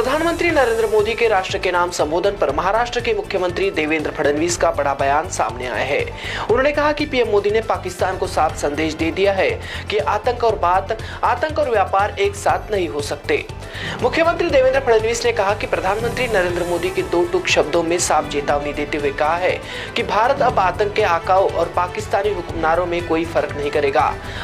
प्रधानमंत्री नरेंद्र मोदी के राष्ट्र के नाम संबोधन पर महाराष्ट्र के मुख्यमंत्री देवेंद्र फडणवीस का बड़ा बयान सामने आया है। उन्होंने कहा कि पीएम मोदी ने पाकिस्तान को साफ़ संदेश दे दिया है कि आतंक और बात, आतंक और व्यापार एक साथ नहीं हो सकते। मुख्यमंत्री देवेंद्र फडणवीस ने कहा कि प्रधानमंत्री नरेंद्र मोदी के दो टूक शब्दों में साफ़ चेतावनी देते हुए कहा है कि भारत अब आतंक के आकाओं और पाकिस्तानी हुक्मरानों में कोई फ़र्क नहीं करेगा।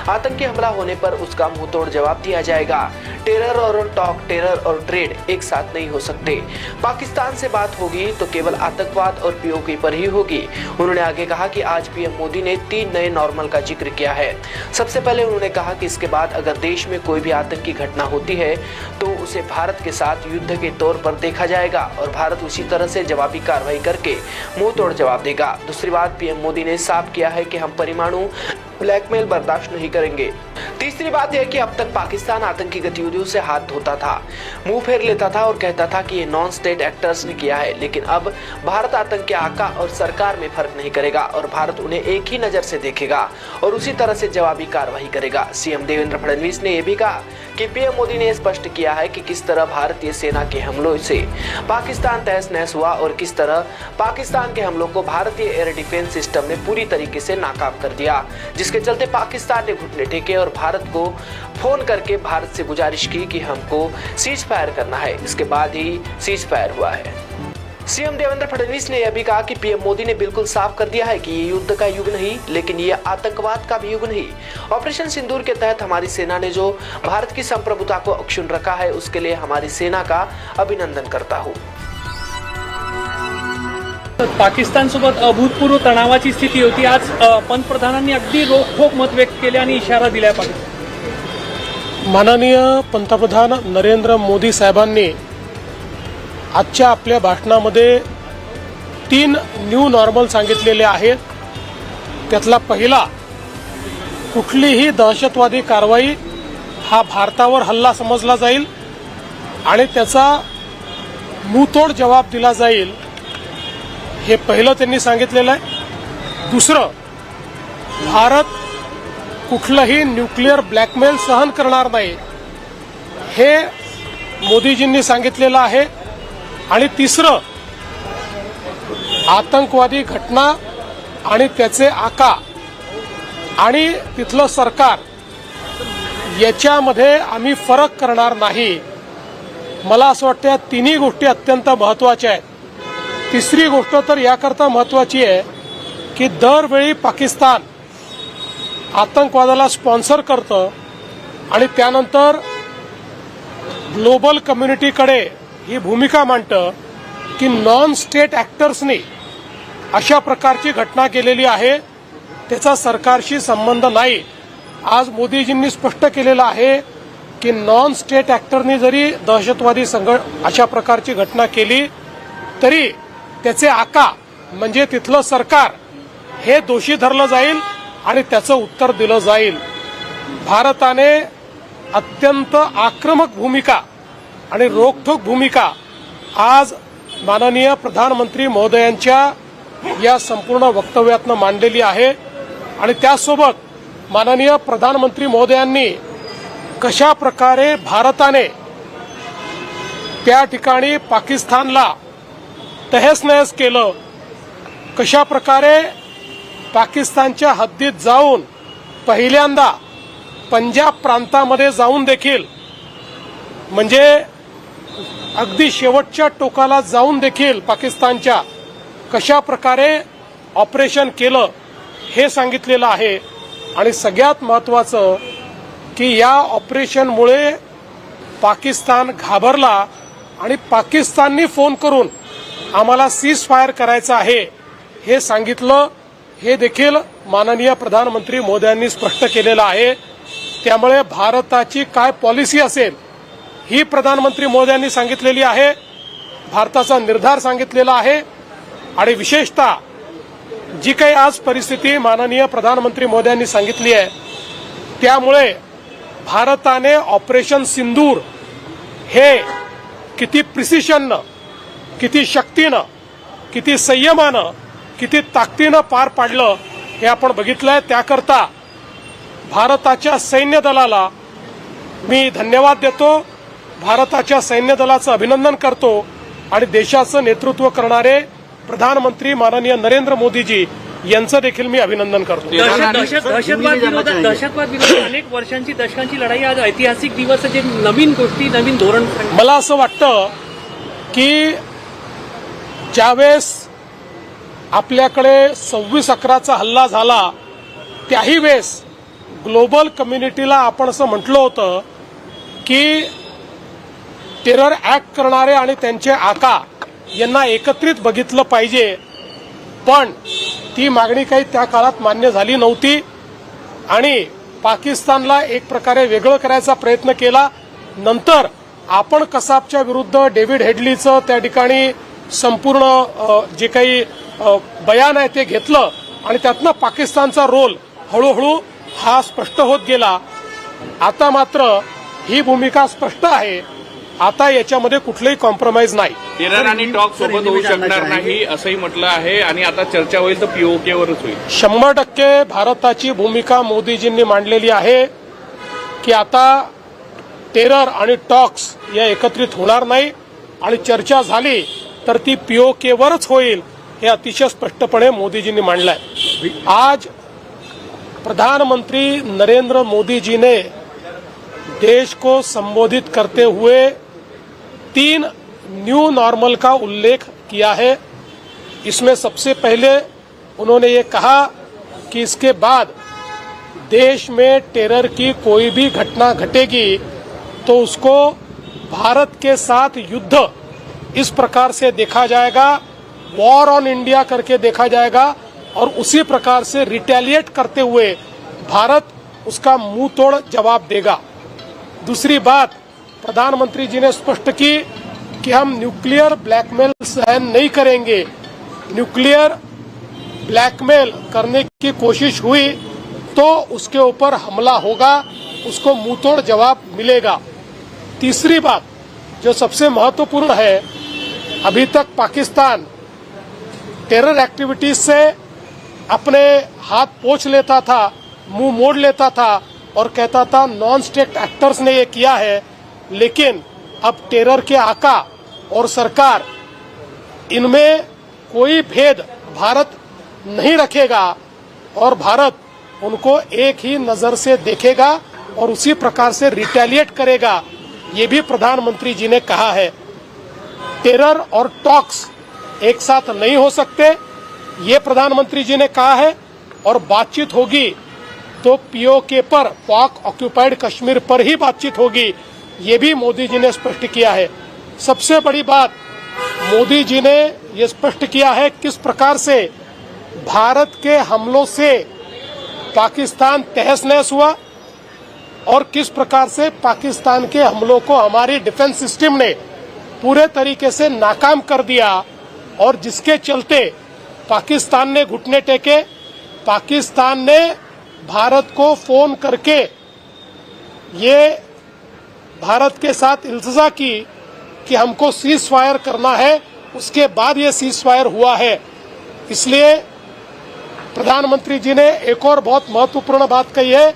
आतंकी हमला होने पर उसका मुँह तोड़ जवाब दिया जाएगा। टेरर और टॉक टेरर और ट्रेड एक साथ नहीं हो सकते। पाकिस्तान से बात होगी तो केवल आतंकवाद और पीओके पर ही होगी। उन्होंने आगे कहा कि आज पीएम मोदी ने तीन नए नॉर्मल का ज़िक्र किया है। सबसे पहले उन्होंने कहा कि इसके बाद अगर देश में कोई भी आतंकी घटना होती है तो उसे भारत के साथ युद्ध के तौर पर देखा जाएगा और भारत उसी तरह से जवाबी कार्रवाई करके मुँह तोड़ जवाब देगा। दूसरी बात, पीएम मोदी ने साफ़ किया है कि हम परमाणु ब्लैकमेल बर्दाश्त नहीं करेंगे। तीसरी बात यह कि अब तक पाकिस्तान आतंकी गतिविधियों से हाथ धोता था। मुँह फेर लेता था और कहता था कि ये नॉन स्टेट एक्टर्स ने किया है, लेकिन अब भारत आतंक के आका और सरकार में फ़र्क नहीं करेगा और भारत उन्हें एक ही नज़र से देखेगा और उसी तरह से जवाबी कार्रवाई करेगा। सीएम देवेंद्र फडणवीस ने यह भी कहा कि पीएम मोदी ने स्पष्ट किया है कि किस तरह भारतीय सेना के हमलों से पाकिस्तान तहस नहस हुआ और किस तरह पाकिस्तान के हमलों को भारतीय एयर डिफेंस सिस्टम ने पूरी तरीके से नाकाम कर दिया जिसके चलते पाकिस्तान ने घुटने टेके और भारत को फ़ोन करके भारत से गुजारिश की कि हमको सीज फायर करना है। इसके बाद ही सीज फायर हुआ है। सीएम देवेंद्र फडणवीस ने यह भी कहा कि पीएम मोदी ने बिल्कुल साफ़ कर दिया है कि ये युद्ध का युग नहीं, लेकिन ये आतंकवाद का भी युग नहीं। ऑपरेशन सिंदूर के तहत हमारी सेना ने जो भारत की संप्रभुता को अक्षुण रखा है, उसके लिए हमारी सेना का अभिनंदन करता हूँ। पाकिस्तानसोबत अभूतपूर्व तणावाची स्थिती होती. आज पंतप्रधानांनी अगदी रोखोक मत व्यक्त केले आणि इशारा दिलाय पाकिस्तान माननीय पंतप्रधान नरेंद्र मोदी साहेबांनी आजच्या आपल्या भाषणामध्ये तीन न्यू नॉर्मल सांगितलेले आहेत. त्यातला पहिला कुठलीही दहशतवादी कारवाई हा भारतावर हल्ला समजला जाईल आणि त्याचा मुतोड जबाब दिला जाईल. हे पहिलं त्यांनी सांगितलेलं आहे. दुसरं भारत कुठलंही न्यूक्लिअर ब्लॅकमेल सहन करणार नाही. हे मोदीजींनी सांगितलेलं आहे. आणि तिसरं आतंकवादी घटना आणि त्याचे आका आणि तिथलं सरकार याच्यामध्ये आम्ही फरक करणार नाही. मला असं वाटतं या तिन्ही गोष्टी अत्यंत महत्त्वाच्या आहेत. तिसरी गोष्ट तर याकरता महत्त्वाची आहे की दरवेळी पाकिस्तान आतंकवादाला स्पॉन्सर करतं आणि त्यानंतर ग्लोबल कम्युनिटीकडे ही भूमिका मांडतं की नॉन स्टेट ॲक्टर्सनी अशा प्रकारची घटना केलेली आहे. त्याचा सरकारशी संबंध नाही. आज मोदीजींनी स्पष्ट केलेलं आहे की नॉन स्टेट ॲक्टरनी जरी दहशतवादी संघ अशा प्रकारची घटना केली तरी त्याचे आका म्हणजे तिथलं सरकार हे दोषी धरलं जाईल आणि त्याचं उत्तर दिलं जाईल. भारताने अत्यंत आक्रमक भूमिका आणि रोखठोक भूमिका आज माननीय प्रधानमंत्री महोदयांच्या या संपूर्ण वक्तव्यातनं मांडलेली आहे. आणि त्यासोबत माननीय प्रधानमंत्री महोदयांनी कशा प्रकारे भारताने त्या ठिकाणी पाकिस्तानला तहस नहस केलं. कशा प्रकारे पाकिस्तानच्या हद्दीत जाऊन पहिल्यांदा पंजाब प्रांतामध्ये जाऊन देखील म्हणजे अगदी शेवटच्या टोकाला जाऊन देखील पाकिस्तानच्या कशा प्रकारे ऑपरेशन केलं हे सांगितलेलं आहे. आणि सगळ्यात महत्त्वाचं की या ऑपरेशनमुळे पाकिस्तान घाबरला आणि पाकिस्ताननी फोन करून आम्हाला सीज फायर करायचं आहे. हे सांगितलं हे देखील माननीय प्रधानमंत्री मोदयांनी स्पष्ट केलेलं आहे. त्यामुळे भारताची काय पॉलिसी असेल ही प्रधानमंत्री मोदयांनी सांगितलेली आहे. भारताचा निर्धार सांगितलेला आहे. आणि विशेषतः जी काही आज परिस्थिती माननीय प्रधानमंत्री मोदयांनी सांगितली आहे त्यामुळे भारताने ऑपरेशन सिंदूर हे किती प्रिसिशननं किती शक्तीनं किती संयमानं किती ताकदीनं पार पाडलं हे आपण बघितलंय. त्याकरता भारताच्या सैन्य दलाला मी धन्यवाद देतो. भारताच्या सैन्य दलाचं अभिनंदन करतो आणि देशाचं नेतृत्व करणारे प्रधानमंत्री माननीय नरेंद्र मोदीजी यांचं देखील मी अभिनंदन करतो. दहशत दहशत दहशतवाद विरोधात दहशतवाद विरोधात अनेक वर्षांची दशकांची लढाई आज ऐतिहासिक दिवस नवीन गोष्टी नवीन धोरण. मला असं वाटतं की ज्यावेळेस आपल्याकडे सव्वीस अकराचा हल्ला झाला त्याही वेळेस ग्लोबल कम्युनिटीला आपण असं म्हटलं होतं की टेरर ऍक्ट करणारे आणि त्यांचे आका यांना एकत्रित बघितलं पाहिजे. पण ती मागणी काही त्या काळात मान्य झाली नव्हती आणि पाकिस्तानला एक प्रकारे वेगळं करायचा प्रयत्न केला. नंतर आपण कसाबच्या विरुद्ध डेव्हिड हेडलीचं त्या ठिकाणी संपूर्ण जे काही बयान आहे ते घेतलं आणि त्यातनं पाकिस्तानचा रोल हळूहळू हा स्पष्ट होत गेला. आता मात्र ही भूमिका स्पष्ट आहे. आता याच्यामध्ये कुठलंही कॉम्प्रोमाइज नाही. टेरर आणि टॉक सोबत होऊ शकणार नाही असंही म्हटलं आहे आणि आता चर्चा होईल तर पीओके वरच होईल. शंभर टक्के भारताची भूमिका मोदीजींनी मांडलेली आहे की आता टेरर आणि टॉक्स या एकत्रित होणार नाही आणि चर्चा झाली तर ती पीओकेवरच होईल, हे अतिशय स्पष्टपणे मोदीजींनी मांडलंय. आज प्रधानमंत्री नरेंद्र मोदी जी ने देश को संबोधित करते हुए तीन न्यू नॉर्मल का उल्लेख किया है। इसमें सबसे पहले उन्होंने ये कहा कि इसके बाद देश में टेरर की कोई भी घटना घटेगी तो उसको भारत के साथ युद्ध इस प्रकार से देखा जाएगा वॉर ऑन इंडिया करके देखा जाएगा और उसी प्रकार से रिटेलिएट करते हुए भारत उसका मुँह तोड़ जवाब देगा। दूसरी बात, प्रधानमंत्री जी ने स्पष्ट की कि हम न्यूक्लियर ब्लैकमेल सहन नहीं करेंगे। न्यूक्लियर ब्लैकमेल करने की कोशिश हुई तो उसके ऊपर हमला होगा, उसको मुंहतोड़ जवाब मिलेगा। तीसरी बात, जो सबसे महत्वपूर्ण है अभी तक पाकिस्तान टेरर एक्टिविटीज़ से अपने हाथ पोछ लेता था, मुँह मोड़ लेता था और कहता था नॉन स्टेट एक्टर्स ने ये किया है, लेकिन अब टेरर के आका और सरकार इनमें कोई भेद भारत नहीं रखेगा और भारत उनको एक ही नज़र से देखेगा और उसी प्रकार से रिटेलिएट करेगा, ये भी प्रधानमंत्री जी ने कहा है। टेरर और टॉक्स एक साथ नहीं हो सकते, ये प्रधानमंत्री जी ने कहा है और बातचीत होगी। तो पीओके पर पाक ऑक्यूपाइड कश्मीर पर ही बातचीत होगी, ये भी मोदी जी ने स्पष्ट किया है। सबसे बड़ी बात, मोदी जी ने ये स्पष्ट किया है किस प्रकार से भारत के हमलों से पाकिस्तान तहस नहस हुआ और किस प्रकार से पाकिस्तान के हमलों को हमारी डिफेंस सिस्टम ने पूरे तरीके से नाकाम कर दिया और जिसके चलते पाकिस्तान ने घुटने टेके, पाकिस्तान ने भारत को फ़ोन करके ये भारत के साथ इल्तजा की कि हमको सीज फायर करना है, उसके बाद ये सीज फायर हुआ है। इसलिए प्रधानमंत्री जी ने एक और बहुत महत्वपूर्ण बात कही है,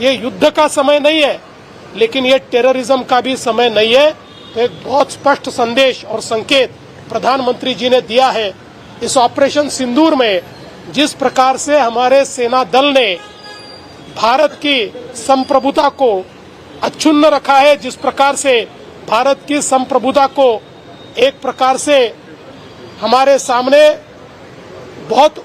ये युद्ध का समय नहीं है, लेकिन ये टेररिज्म का भी समय नहीं है। एक बहुत स्पष्ट संदेश और संकेत प्रधानमंत्री जी ने दिया है। इस ऑपरेशन सिंदूर में जिस प्रकार से हमारे सेना दल ने भारत की संप्रभुता को अक्षुण्ण रखा है, जिस प्रकार से भारत की संप्रभुता को एक प्रकार से हमारे सामने बहुत